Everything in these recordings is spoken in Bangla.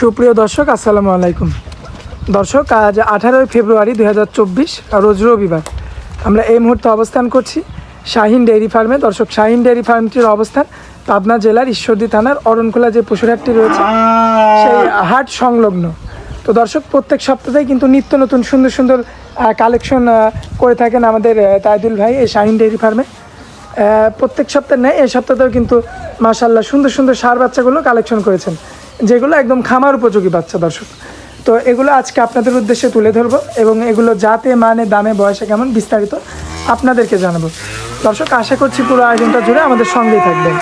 সুপ্রিয় দর্শক, আসসালামু আলাইকুম। দর্শক, আজ আঠারোই ফেব্রুয়ারি দু হাজার চব্বিশ, রোজ রবিবার। আমরা এই মুহূর্তে অবস্থান করছি শাহিন ডেয়ারি ফার্মে। দর্শক, শাহিন ডেয়ারি ফার্মটির অবস্থান পাবনা জেলার ঈশ্বরদী থানার অরণখোলা যে পশুরহাটটি রয়েছে, সেই হাট সংলগ্ন। তো দর্শক, প্রত্যেক সপ্তাহেই কিন্তু নিত্য নতুন সুন্দর সুন্দর কালেকশন করে থাকেন আমাদের তাইদুল ভাই এই শাহিন ডেয়ারি ফার্মে। প্রত্যেক সপ্তাহে নেই এই সপ্তাহতেও কিন্তু মাশাল্লাহ সুন্দর সুন্দর সার বাচ্চাগুলো কালেকশন করেছেন। যেগুলো একদম খামার উপযোগী বাচ্চা দর্শক। তো এগুলো আজকে আপনাদের উদ্দেশ্যে তুলে ধরবো এবং এগুলো জাতে মানে দামে বয়সে কেমন বিস্তারিত আপনাদেরকে জানাব। দর্শক আশা করছি পুরো আয়োজনটা জুড়ে আমাদের সঙ্গেই থাকবেন।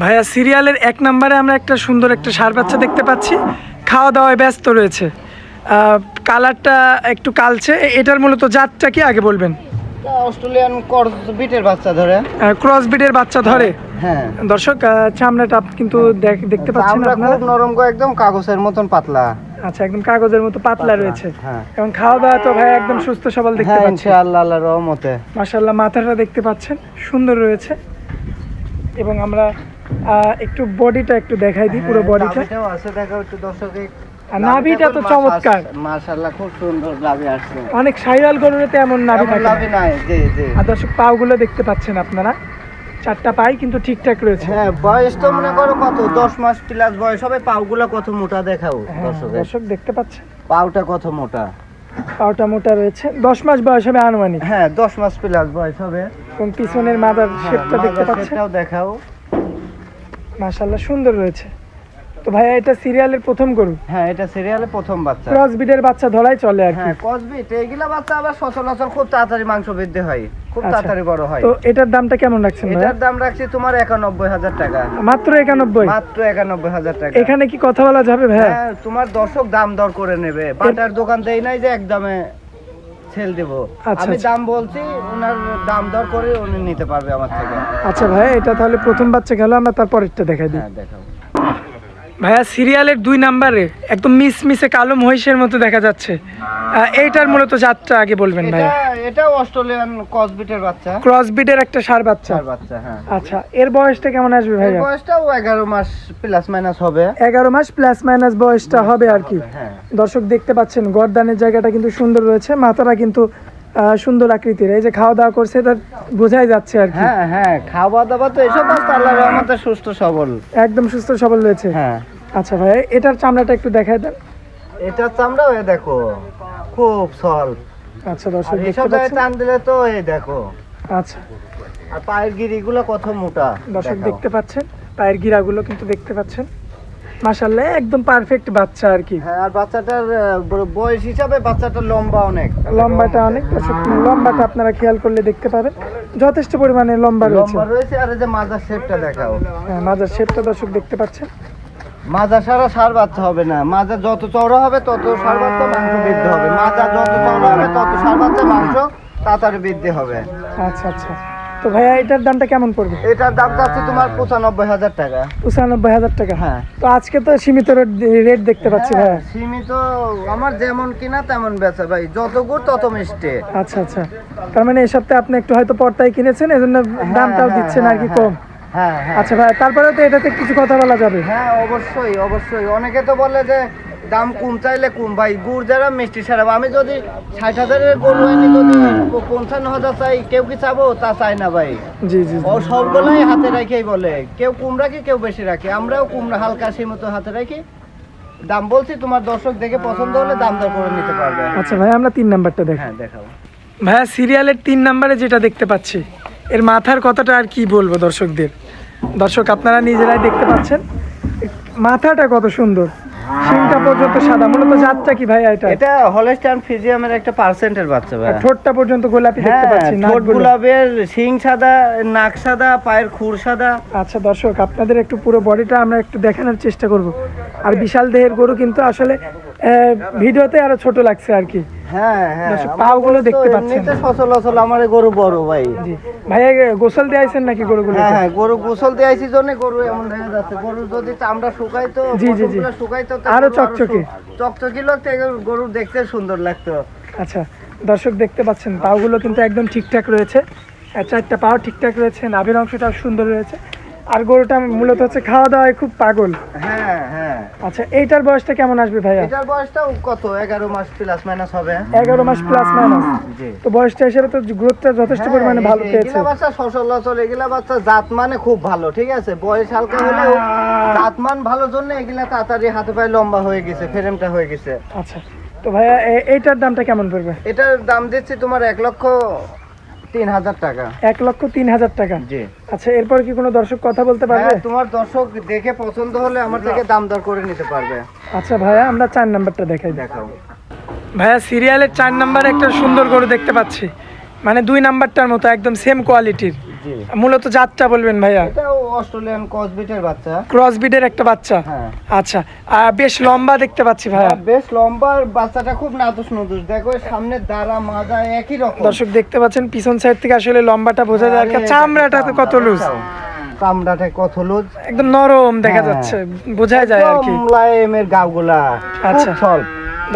ভাইয়া সিরিয়ালের এক নম্বরে আমরা একটা সুন্দর একটা সার বাচ্চা দেখতে পাচ্ছি। খাওয়া দাওয়ায় ব্যস্ত রয়েছে। কালারটা একটু কালছে এটার মূলত জাতটা কি আগে বলবেন? অস্ট্রেলিয়ান ক্রস বিটের বাচ্চা ধরে। ক্রস বিটের বাচ্চা ধরে। হ্যাঁ। দর্শক চামড়াটা কিন্তু দেখতে পাচ্ছেন আপনারা? খুব নরম গো একদম কাগজের মতন পাতলা। আচ্ছা একদম কাগজের মতো পাতলা রয়েছে। হ্যাঁ। এবং খাওয়া দাওয়া তো ভাই একদম সুস্থ সবল দেখতে হ্যাঁ পাচ্ছেন ইনশাআল্লাহ আল্লাহর রহমতে। মাশাল্লাহ মাথাটা দেখতে পাচ্ছেন? সুন্দর রয়েছে। এবং আমরা আহ, একটু বডিটা একটু দেখাই দিই পুরো বডিটা। হ্যাঁ, আছে দেখো একটু দর্শকে আর নাভিটা তো চমৎকার। মাশাআল্লাহ খুব সুন্দর লাভি আসছে। অনেক সাইরাল গরুতে এমন নাভি থাকে লাভি নাই জি জি। আর দর্শক পাগুলো দেখতে পাচ্ছেন আপনারা? চারটা পাই কিন্তু ঠিকঠাক রয়েছে। হ্যাঁ বয়স তো মনে করো কত? দশ মাস প্লাস বয়স হবে পাউগুলো কত মোটা দেখাও দর্শক দর্শকের। দর্শক দেখতে পাচ্ছেন। পাউটা কত মোটা? পাউটা মোটা রয়েছে। দশ মাস বয়স হবে আনুমানিক। হ্যাঁ দশ মাস প্লাস বয়স হবে। এবং পিছনের মাদার শেপটা হ্যাঁ, দেখতে পাচ্ছেন। দেখাও। মাশাল্লাহ সুন্দর রয়েছে। তো ভাইয়া এটা সিরিয়ালের প্রথম গরু। হ্যাঁ এটা সিরিয়ালে প্রথম বাচ্চা। ক্রস বাচ্চা ধরাই চলে আর কি। হ্যাঁ এইগুলা বাচ্চা আবার সচরাচর খুব তাড়াতাড়ি মাংস বৃদ্ধি হয়। খুব আচ্ছা। তাড়াতাড়ি বড় হয়। তো এটার দামটা কেমন রাখছেন এটার দাম রাখছি তোমার একানব্বই হাজার টাকা। মাত্র একানব্বই? মাত্র একানব্বই হাজার টাকা। এখানে কি কথা বলা যাবে ভাইয়া? হ্যাঁ তোমার দর্শক দাম দর করে নেবে। বাটার দোকান দেই নাই যে একদমে সেল দেব। আচ্ছা, আমি আচ্ছা। দাম বলছি ওনার দাম দর করে উনি নিতে পারবে আমার থেকে। আচ্ছা ভাইয়া এটা তাহলে প্রথম বাচ্চা গেল আমরা তারপরেরটা দেখাই দিই। হ্যাঁ দেখাও। ভাইয়া সিরিয়ালের দুই নাম্বারে একদম মিস মিসে কালো মহিষের মতো দেখা যাচ্ছে। এইটার মূলত জাতটা আগে বলবেন এটা ভাইয়া। এটাও অস্ট্রেলিয়ান কসবিটের বাচ্চা। ক্রস বিডের একটা সার বাচ্চা। বাচ্চা হ্যাঁ। আচ্ছা এর বয়সটা কেমন আসবে এর ভাইয়া? বয়সটাও এগারো মাস প্লাস মাইনাস হবে। এগারো মাস প্লাস মাইনাস বয়সটা হবে আর কি। হ্যাঁ। দর্শক দেখতে পাচ্ছেন গর্দানের জায়গাটা কিন্তু সুন্দর রয়েছে মাথাটা কিন্তু সুন্দর আকৃতির। এই যে খাওয়া দাওয়া করছে এটা বোঝাই যাচ্ছে আর কি। হ্যাঁ হ্যাঁ খাওয়া দাওয়া তো এসব বাচ্চা আল্লাহর রহমতে সুস্থ সবল। একদম সুস্থ সবল রয়েছে। হ্যাঁ। আচ্ছা ভাই এটার চামড়াটা একটু দেখাই দেন। এটার চামড়া এ দেখো খুব সল আচ্ছা দর্শক এসব টান দিলে তো এই দেখো। আচ্ছা। আর পায়ের গিরিগুলো কত মোটা দর্শক দেখতে পাচ্ছেন? পায়ের গিরাগুলো কিন্তু দেখতে পাচ্ছেন। মাশাল্লাহ একদম পারফেক্ট বাচ্চা আর কি। হ্যাঁ আর বাচ্চাটার বয়স হিসাবে বাচ্চাটা লম্বা অনেক। লম্বাটা অনেক লম্বাটা আপনারা খেয়াল করলে দেখতে পাবেন। যথেষ্ট পরিমাণে লম্বা রয়েছে। লম্বা রয়েছে আর এই যে মাজার শেপটা দেখাও। হ্যাঁ, মাজার শেপটা দর্শক দেখতে পাচ্ছেন। মাজা সারা সার বাচ্চা হবে না। মাজা যত চওড়া হবে তত সার বাচ্চা মাংস বৃদ্ধি হবে। মাজা যত চওড়া হবে তত সার বাচ্চা মাংস তাড়াতাড়ি বৃদ্ধি হবে। আচ্ছা আচ্ছা। তো ভাইয়া এটার দামটা কেমন পড়বে? এটার দাম যাচ্ছে তোমার পঁচানব্বই হাজার টাকা। পঁচানব্বই হাজার টাকা। হ্যাঁ। তো আজকে তো সীমিত রেট দেখতে পাচ্ছি ভাইয়া। হ্যাঁ, সীমিত আমার যেমন কিনা তেমন বেচা ভাই। যত গুড় তত মিষ্টি। আচ্ছা আচ্ছা। তার মানে এই সপ্তাহে আপনি একটু হয়তো পর্দায় কিনেছেন এজন্য দামটাও হ্যাঁ, দিচ্ছেন আর কি হ্যাঁ, কম। হ্যাঁ হ্যাঁ। আচ্ছা ভাই তারপরে তো এটাতে কিছু কথা বলা যাবে। হ্যাঁ অবশ্যই অবশ্যই। অনেকে তো বলে যে দাম কম চাইলে কম। ভাই গুড় যারা মিষ্টি সারাবো আমি যদি ষাট হাজারের গরু আনি যদি পঞ্চান্ন হাজার চাই কেউ কি চাবো? তা চাই না ভাই। জি জি ও। সবগুলাই হাতে রাখেই বলে। কেউ কম রাখি কেউ বেশি রাখে। আমরাও কম হালকা সীমিত হাতে রাখি। দাম বলছি তোমার দর্শক দেখে পছন্দ হলে দাম দর করে নিতে পারবে। আচ্ছা ভাই আমরা তিন নাম্বারটা দেখি। হ্যাঁ দেখাও। ভাইয়া সিরিয়ালের তিন নাম্বারে যেটা দেখতে পাচ্ছি এর মাথার কথাটা আর কি বলব দর্শকদের? দর্শক আপনারা নিজেরাই দেখতে পাচ্ছেন। মাথাটা কত সুন্দর। শিংটা পর্যন্ত সাদা। মূলত জাতটা কি ভাই এটা? এটা হলস্টাইন ফ্রিজিয়ামের একটা পার্সেন্টের বাচ্চা ভাই ঠোঁটটা পর্যন্ত গোলাপি দেখতে হ্যাঁ পাচ্ছি ঠোঁট গোলাপের শিং সাদা নাক সাদা পায়ের খুর সাদা। আচ্ছা দর্শক আপনাদের একটু পুরো বডিটা আমরা একটু দেখানোর চেষ্টা করব। আর বিশাল দেহের গরু কিন্তু আসলে ভিডিওতে আরও ছোট লাগছে আর কি। হ্যাঁ হ্যাঁ পাগুলো দেখতে পাচ্ছেন। এমনিতে সচলাচল আমার গরু বড় ভাই। জি। ভাইয়া গোসল দিয়েছেন নাকি গরুগুলো? হ্যাঁ হ্যাঁ গরু গোসল দিয়ে আইছি জন্য গরু এমন দেখা যাচ্ছে। গরু যদি চামড়া শুকাই তো জি, জি, জি। শুকাই তো আরও চকচকে। চকচকি লাগতো গরু দেখতে সুন্দর লাগতো। আচ্ছা দর্শক দেখতে পাচ্ছেন পাগুলো কিন্তু একদম ঠিকঠাক রয়েছে। চারটা পাও ঠিকঠাক রয়েছে নাভির অংশটাও সুন্দর রয়েছে। আর গরুটা মূলত হচ্ছে খাওয়া দাওয়ায় খুব পাগল। হ্যাঁ। হ্যাঁ। আচ্ছা এইটার বয়সটা কেমন আসবে ভাইয়া? এটার বয়সটাও কত? এগারো মাস প্লাস মাইনাস হবে। এগারো মাস প্লাস মাইনাস জি। তো বয়সটা হিসেবে তো গ্রোথটা যথেষ্ট হ্যাঁ, পরিমাণে ভালো পেয়েছে। এগুলা বাচ্চা সচলাচল এগুলা বাচ্চা জাত মানে খুব ভালো ঠিক আছে? বয়স হালকা হলেও জাত মান ভালোর জন্য এগুলা তাড়াতাড়ি হাতে পায়ে লম্বা হয়ে গেছে ফ্রেমটা হয়ে গেছে। আচ্ছা তো ভাইয়া এইটার দামটা কেমন পড়বে? এটার দাম দিচ্ছি তোমার এক লক্ষ তিন হাজার টাকা। এক লক্ষ তিন হাজার টাকা। জি। আচ্ছা এরপর কি কোনো দর্শক কথা বলতে পারবে? হ্যাঁ তোমার দর্শক দেখে পছন্দ হলে আমার থেকে দাম দর করে নিতে পারবে। আচ্ছা ভাইয়া আমরা চার নাম্বারটা দেখাই। দিই দেখাও। ভাইয়া সিরিয়ালের চার নাম্বার একটা সুন্দর গরু দেখতে পাচ্ছি। মানে দুই নাম্বারটার মতো একদম সেম কোয়ালিটির মূলত জাতটা বলবেন ভাইয়া। এটাও অস্ট্রেলিয়ান কসবিটের বাচ্চা। ক্রস বিডের একটা বাচ্চা? হ্যাঁ। আচ্ছা আর বেশ লম্বা দেখতে পাচ্ছি ভাইয়া। বেশ লম্বা আর বাচ্চাটা খুব নাদুস নদুস দেখো সামনে দাঁড়া মাজা একই রকম। দর্শক দেখতে পাচ্ছেন পিছন সাইড থেকে আসলে লম্বাটা বোঝা যায়। আর চামড়াটা তো কত লুজ চামড়াটা কত লুজ একদম নরম দেখা হ্যাঁ। যাচ্ছে বোঝা যায় আর কি। মুলায়েমের গাওগুলা। আচ্ছা।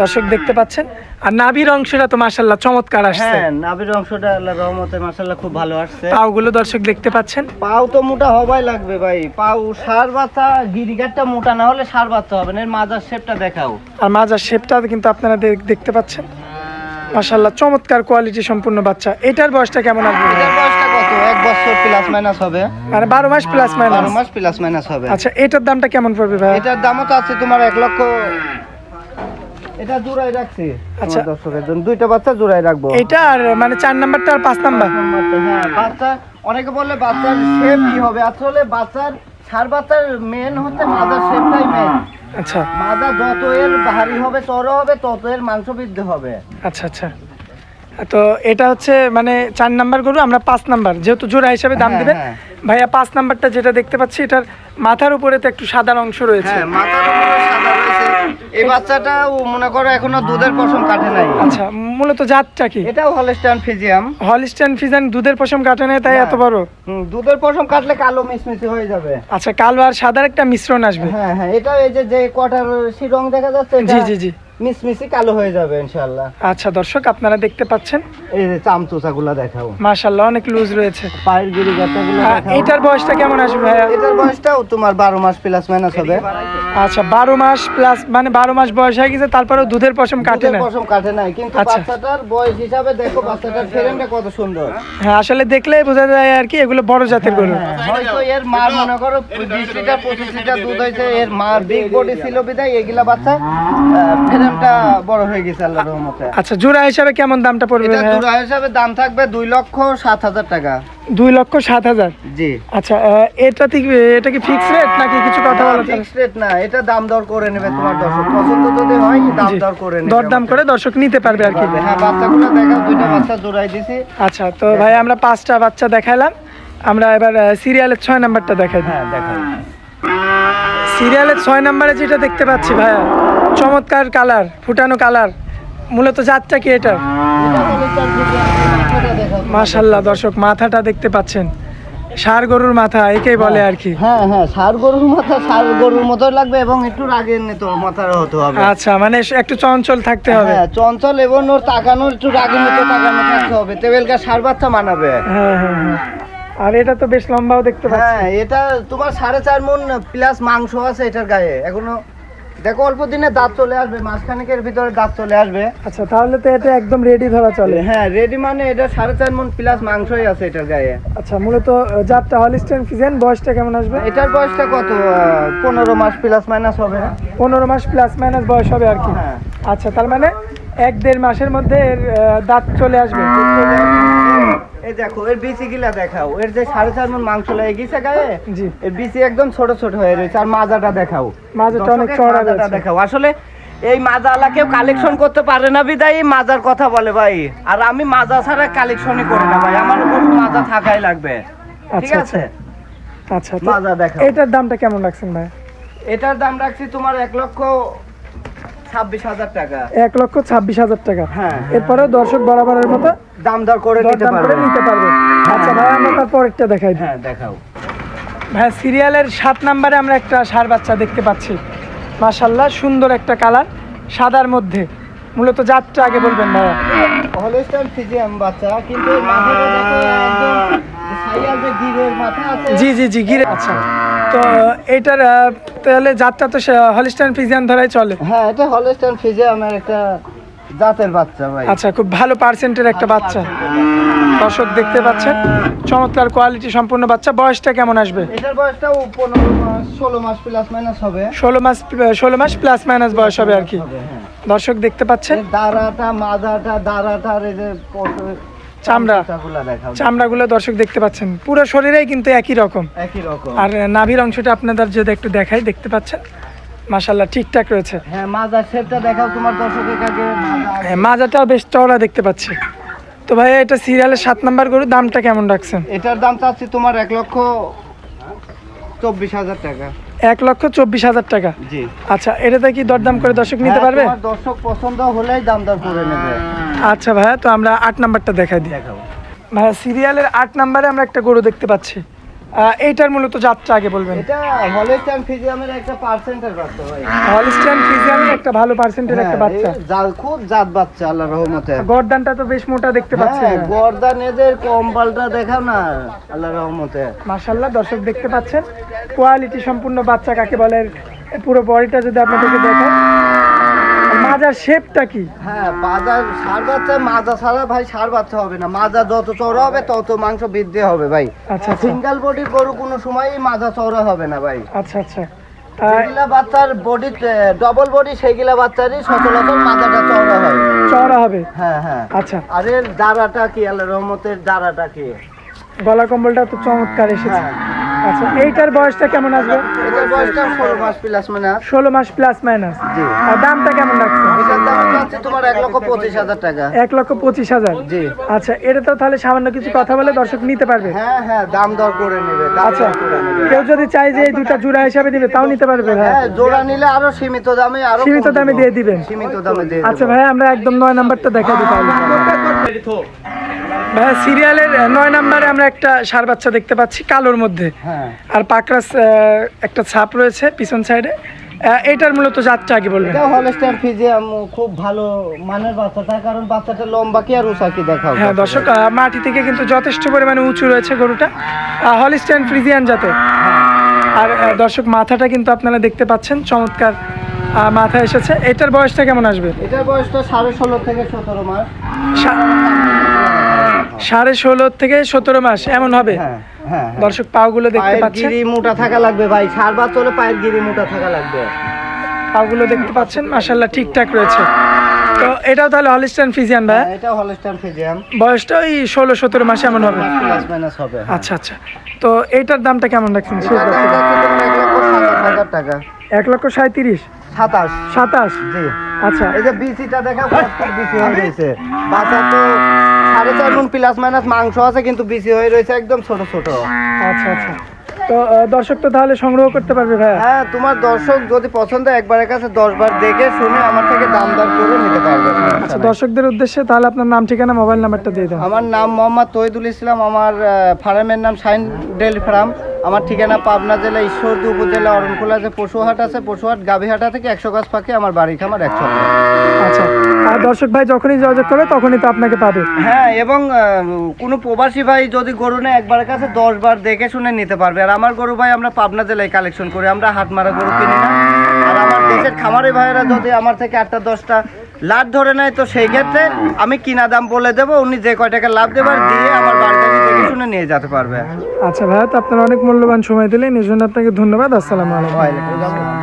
দর্শক দেখতে পাচ্ছেন আর নাভির অংশটা তো মাশাল্লাহ চমৎকার আসছে। হ্যাঁ নাভির অংশটা আল্লাহ রহমতে মাশাআল্লাহ খুব ভালো আসছে। পাওগুলো দর্শক দেখতে পাচ্ছেন। পাও তো মোটা হবাই লাগবে ভাই। পাও সার বাচ্চা গিরিগারটা মোটা না হলে সার বাচ্চা হবে না। মাজার শেপটা দেখাও। আর মাজার শেপটা কিন্তু আপনারা দেখতে পাচ্ছেন। মাশাল্লাহ চমৎকার কোয়ালিটি সম্পূর্ণ বাচ্চা। এটার বয়সটা কেমন আসবে এটার বয়সটা কত? এক বছর প্লাস মাইনাস হবে। মানে বারো মাস প্লাস মাইনাস মাস প্লাস মাইনাস হবে। আচ্ছা এটার দামটা কেমন পড়বে ভাই? এটার দামও তো আছে তোমার এক লক্ষ এটা জোড়াই রাখছি আচ্ছা। দর্শকের জন্য। দুইটা বাচ্চা জোড়াই রাখব। এটা আর মানে চার নাম্বারটা আর পাঁচ নাম্বার? হ্যাঁ বাচ্চা। অনেকে বলে বাচ্চার শেপ কি হবে? আসলে বাচ্চার সার বাচ্চার মেন হচ্ছে মাদার শেপটাই মেন আচ্ছা। মাদা যত এর ভারী হবে চড়ো হবে তত এর মাংস বৃদ্ধি হবে। আচ্ছা আচ্ছা। তো এটা হচ্ছে মানে চার নাম্বার গরু আমরা পাঁচ নাম্বার। যেহেতু জোড়া হিসাবে দাম হ্যাঁ, দেবেন হ্যাঁ। ভাইয়া পাঁচ নাম্বারটা যেটা দেখতে পাচ্ছি এটার মাথার উপরে তো একটু সাদা অংশ রয়েছে। হ্যাঁ মাথার উপরে সাদা রয়েছে এই বাচ্চাটা মনে করো এখনও দুধের পশম কাটে নাই। আচ্ছা মূলত জাতটা কি? এটাও হলস্টাইন ফিজিয়াম হলিস্টান ফিজান দুধের পশম কাটে নাই তাই এত বড়? দুধের পশম কাটলে কালো মিশমিশি হয়ে যাবে। আচ্ছা কালো আর সাদার একটা মিশ্রণ আসবে। হ্যাঁ হ্যাঁ এটা এই যে যে কটার শিরং রং দেখা যাচ্ছে জি জি জি। মিশমিশি কালো হয়ে যাবে ইনশাআল্লাহ। আচ্ছা দর্শক আপনারা দেখতে পাচ্ছেন? এই যে চামচুচাগুলো দেখাও। মাশাল্লাহ অনেক লুজ রয়েছে। পায়ের গিরি আহ, এটার বয়সটা কেমন আসবে ভাইয়া? এটার বয়সটাও তোমার বারো মাস প্লাস মাইনাস হবে। আচ্ছা বারো মাস প্লাস মানে বারো মাস বয়স হয়ে গেছে তারপরেও দুধের পশম কাটে না? পশম কাটে নাই কিন্তু আচ্ছা। বাচ্চাটার বয়স হিসাবে দেখো বাচ্চাটার ফ্রেমটা কত সুন্দর। হ্যাঁ আসলে দেখলেই বোঝা যায় আর কি এগুলো বড় জাতের গরু। হ্যাঁ, হয়তো এর মার মনে করো বিশ লিটার পঁচিশ লিটার দুধ হয়েছে এর মার বিগ বডি ছিল বিদায় এগুলা বাচ্চা বড় হয়ে গেছে আল্লাহ রহমতে। আচ্ছা জোড়া হিসাবে কেমন দামটা পড়বে এটা? জোড়া হিসাবে দাম থাকবে দুই লক্ষ সাত হাজার টাকা। দুই লক্ষ সাত হাজার? জি। আচ্ছা এটা ঠিক এটা কি ফিক্স রেট নাকি কিছু কথা বলা ফিক্স রেট না এটা দাম দর করে নেবে তোমার দর্শক। পছন্দ যদি হয় দাম দর করে নেবে দরদাম করে দর্শক নিতে পারবে আর কি। হ্যাঁ বাচ্চাগুলো দেখাও দুইটা বাচ্চা জোড়াই দিছি। আচ্ছা তো ভাই আমরা পাঁচটা বাচ্চা দেখাইলাম। আমরা এবার সিরিয়ালের ছয় নাম্বারটা দেখাই হ্যাঁ দেখাও। সিরিয়ালের ছয় নাম্বারে যেটা দেখতে পাচ্ছি ভাইয়া চমৎকার কালার ফুটানো কালার মূলত জাতটা কি এটার। মাশাল্লাহ দর্শক মাথাটা দেখতে পাচ্ছেন। ষাড় গরুর মাথা একেই বলে আর কি। হ্যাঁ হ্যাঁ সার গরুর মাথা সার গরুর মতো লাগবে এবং একটু রাগের তো মাথার হতে হবে। আচ্ছা মানে একটু চঞ্চল থাকতে হবে। হ্যাঁ চঞ্চল এবং ওর তাকানোর একটু রাগের মতো তাকানো থাকতে হবে। তেবেলকা সার বাচ্চা মানাবে। হ্যাঁ হ্যাঁ হ্যাঁ। আর এটা তো বেশ লম্বাও দেখতে পাচ্ছি। হ্যাঁ এটা তোমার সাড়ে চার মন প্লাস মাংস আছে এটার গায়ে। এখনও দেখো অল্প দিনে দাঁত চলে আসবে মাসখানেকের ভিতরে দাঁত চলে আসবে। আচ্ছা তাহলে তো এটা একদম রেডি ধরা চলে। হ্যাঁ রেডি মানে এটা সাড়ে চার মন প্লাস মাংসই আছে এটার গায়ে। আচ্ছা মূলত জাতটা হলিস্টেন ফিজেন বয়সটা কেমন আসবে? এটার বয়সটা কত? পনেরো মাস প্লাস মাইনাস হবে। পনেরো মাস প্লাস মাইনাস বয়স হবে আর কি। হ্যাঁ। আচ্ছা তার মানে এক দেড় মাসের মধ্যে এর দাঁত চলে আসবে। এই দেখো এর বিচি গিলা দেখাও। এর যে সাড়ে চার মন মাংস লেগে গায়ে? জি। এর বিচি একদম ছোট ছোট হয়ে রয়েছে আর মাজাটা দেখাও। মাজাটা অনেক রয়েছে। দেখাও। আসলে এই মাজালা কেউ কালেকশন করতে পারে না বিদায়। মাজার কথা বলে ভাই। আর আমি মাজা ছাড়া কালেকশনই করি না ভাই। আমার উপর মাজা থাকাই লাগবে। ঠিক আচ্ছা আচ্ছা। আছে আচ্ছা মাজা দেখাও। এটার দামটা কেমন রাখছেন ভাই? এটার দাম রাখছি তোমার এক লক্ষ ছাব্বিশ হাজার টাকা। এক লক্ষ ছাব্বিশ হাজার টাকা। হ্যাঁ। এরপরেও দর্শক বরাবরের মতো দাম দর করে নিতে পারবে। নিতে পারবে। আচ্ছা ভাই আমরা দেখাই। হ্যাঁ দেখাও। ভাই সিরিয়ালের সাত নাম্বারে আমরা একটা ষাঁড় বাচ্চা দেখতে পাচ্ছি। মাশাল্লাহ সুন্দর একটা কালার সাদার মধ্যে। মূলত জাতটা আগে বলবেন ভাইয়া। হলস্টাইন ফিজিয়াম বাচ্চা কিন্তু জি জি জি গিরে আচ্ছা তো এটার তাহলে যাত্রা তো হলিস্টান ফিজিয়ান ধরাই চলে। হ্যাঁ এটা হলস্টাইন ফিজে আমার একটা জাতের বাচ্চা ভাই। আচ্ছা খুব ভালো পার্সেন্টের একটা বাচ্চা। দর্শক দেখতে পাচ্ছেন চমৎকার কোয়ালিটি সম্পূর্ণ বাচ্চা। বয়সটা কেমন আসবে? এটার বয়সটাও পনেরো মাস ষোলো মাস প্লাস মাইনাস হবে। ষোলো মাস ষোলো মাস প্লাস মাইনাস বয়স হবে আর কি। হ্যাঁ। দর্শক দেখতে পাচ্ছেন। দাঁড়াটা মাদাটা দাঁড়াটা এই যে চামড়া। চামড়াগুলা দর্শক দেখতে পাচ্ছেন। পুরো শরীরেই কিন্তু একই রকম। একই রকম। আর নাভির অংশটা আপনাদের যদি একটু দেখাই দেখতে পাচ্ছেন? মাশাল্লাহ ঠিকঠাক রয়েছে। হ্যাঁ মাদার শেপটা দেখাও তোমার দর্শকের কাছে। হ্যাঁ, মাজাটাও বেশ চওড়া দেখতে পাচ্ছি। তো ভাই এটা সিরিয়ালের সাত নাম্বার গরু দামটা কেমন রাখছেন? এটার দাম চাচ্ছি তোমার এক লক্ষ চব্বিশ হাজার টাকা। এক লক্ষ চব্বিশ হাজার টাকা। জি। আচ্ছা এটাতে কি দরদাম করে দর্শক নিতে হ্যাঁ, পারবে? দর্শক পছন্দ হলেই দাম দর করে নেবে। আচ্ছা ভাইয়া তো আমরা আট নাম্বারটা দেখাই দিই। ভাইয়া সিরিয়ালের আট নাম্বারে আমরা একটা গরু দেখতে পাচ্ছি। এইটার মূলত যাত্রা আগে বলবেন। এটা হলিস্টাইন ফিজিয়ামের একটা পার্সেন্টের বাচ্চা ভাই। হলিস্টিয়ান ফিজিয়ামের একটা ভালো পার্সেন্টের একটা হ্যাঁ, বাচ্চা। খুব জাত বাচ্চা আল্লাহ রহমতে। গরদানটা তো বেশ মোটা দেখতে পাচ্ছি হ্যাঁ গর্দান এদের কম্পালটা দেখাও না আল্লাহ রহমতে। মাশাল্লাহ দর্শক দেখতে পাচ্ছেন। কোয়ালিটি সম্পূর্ণ বাচ্চা কাকে বলে পুরো বডিটা যদি আপনাদেরকে দেখায় মাজার শেপটা কি? হ্যাঁ মাজা সার বাচ্চা মাজা ছাড়া ভাই সার বাচ্চা হবে না। মাজা যত চওড়া হবে তত মাংস বৃদ্ধি হবে ভাই। আচ্ছা আচ্ছা। সিঙ্গেল বডির গরু কোনো সময়ই মাজা চওড়া হবে না ভাই। আচ্ছা আচ্ছা। আহ, বাচ্চার বডি ডবল বডি সেইগুলা বাচ্চারই সচরাচর মাজাটা চওড়া হয়। চওড়া হবে? হ্যাঁ হ্যাঁ। আচ্ছা। আর এর দাঁড়াটা কি আল্লাহ রহমতের দাঁড়াটা কি? গলা কম্বলটা তো চমৎকার এসেছে। হ্যাঁ। আচ্ছা এইটার বয়সটা কেমন আসবে? এটার বয়সটা ষোলো মাস প্লাস ষোলো মাস প্লাস মাইনাস জি। আর দামটা কেমন এটার দাম তোমার লক্ষ পঁচিশ হাজার টাকা। এক লক্ষ পঁচিশ হাজার? জি। আচ্ছা এটা তো তাহলে সামান্য কিছু কথা বলে দর্শক নিতে পারবে। হ্যাঁ হ্যাঁ দাম দর করে নেবে আচ্ছা কেউ যদি চাই যে এই দুটা জোড়া হিসাবে দিবে তাও নিতে পারবে হ্যাঁ জোড়া নিলে আরও সীমিত দামে আরও সীমিত দামে দিয়ে দিবেন। সীমিত দামে দিয়ে আচ্ছা। ভাই আমরা একদম নয় নাম্বারটা দেখা দিই তাহলে ভাই সিরিয়ালের নয় নাম্বারে আমরা একটা সার বাচ্চা দেখতে পাচ্ছি কালোর মধ্যে। হ্যাঁ। আর পাকরাস একটা ছাপ রয়েছে পিছন সাইডে। এটার মূলত যাত্রা আগে বলবেন? এটা হলস্টাইন ফিজিয়াম খুব ভালো মানের বাচ্চাটা কারণ বাচ্চাটা লম্বা কি আর উঁচা কি দেখাও। হ্যাঁ দর্শক মাটি থেকে কিন্তু যথেষ্ট পরিমাণে উঁচু রয়েছে গরুটা। হলিস্টাইন ফ্রিজিয়ান জাতে। আর দর্শক মাথাটা কিন্তু আপনারা দেখতে পাচ্ছেন চমৎকার মাথা এসেছে। এটার বয়সটা কেমন আসবে? এটার বয়সটা সাড়ে ষোলো থেকে সতেরো মাস। সাড়ে ষোলো থেকে সতেরো মাস এমন হবে? দর্শক পাও গুলো দর্শক পাগুলো দেখতে পাচ্ছি পাচ্ছেন? গিরি মোটা থাকা লাগবে ভাই সার বাচ্চা হলে পায়ের গিরি মোটা থাকা লাগবে। পাগুলো দেখতে পাচ্ছেন? মাসাল্লাহ ঠিকঠাক রয়েছে। তো এটাও তাহলে হলিস্টাইন ফিজিয়ান ভাই? হ্যাঁ, এটা হলস্টাইন ফিজিয়াম বয়সটা ওই ষোলো সতেরো মাস এমন হবে। প্লাস মাইনাস হবে। আচ্ছা আচ্ছা। তো এইটার দামটা কেমন রাখছেন? শেষ হাজার টাকা। এক লক্ষ সাঁত্রিশ সাতাশ। সাতাশ? জি। আচ্ছা। এই যে বিসিটা দেখা বিসি হয়ে রয়েছে। বাচ্চা তো সাড়ে চার প্লাস মাইনাস মাংস আছে কিন্তু বিসি হয়ে রয়েছে একদম ছোট ছোট। আচ্ছা আচ্ছা। তো দর্শক তো তাহলে সংগ্রহ করতে পারবে ভাই হ্যাঁ তোমার দর্শক যদি পছন্দ একবারের কাছে দশ বার দেখে শুনে আমার থেকে দাম দর করে নিতে পারবে। আচ্ছা দর্শকদের উদ্দেশ্যে তাহলে আপনার নাম ঠিকানা মোবাইল নাম্বারটা দিয়ে দাও। আমার নাম মোহাম্মদ তহিদুল ইসলাম আমার ফার্মের নাম সাইন ডেল ফার্ম। আমার ঠিকানা পাবনা জেলা ঈশ্বরদী উপজেলা অরণখোলা যে পশুহাট আছে পশুহাট গাভীহাটা থেকে একশো গাছ পাখি আমার বাড়ি খামার একশো আচ্ছা আর দর্শক ভাই যখনই যোগাযোগ করবে তখনই তো আপনাকে পাবে। হ্যাঁ এবং কোনো প্রবাসী ভাই যদি গরু নেয় একবারের কাছে দশ বার দেখে শুনে নিতে পারবে। আর আমার গরু ভাই আমরা পাবনা জেলায় কালেকশন করি। আমরা হাট মারা গরু কিনি না। আর আমার দেশের খামারি ভাইয়েরা যদি আমার থেকে আটটা দশটা লাভ ধরে নেয় তো সেই ক্ষেত্রে আমি কিনা দাম বলে দেবো উনি যে কয় টাকা লাভ দেবার দিয়ে আমার বাড়ি থেকে দেখে শুনে নিয়ে যেতে পারবে আচ্ছা ভাই তো আপনারা অনেক মূল্যবান সময় দিলেন এই জন্য আপনাকে ধন্যবাদ আসসালামু আলাইকুম।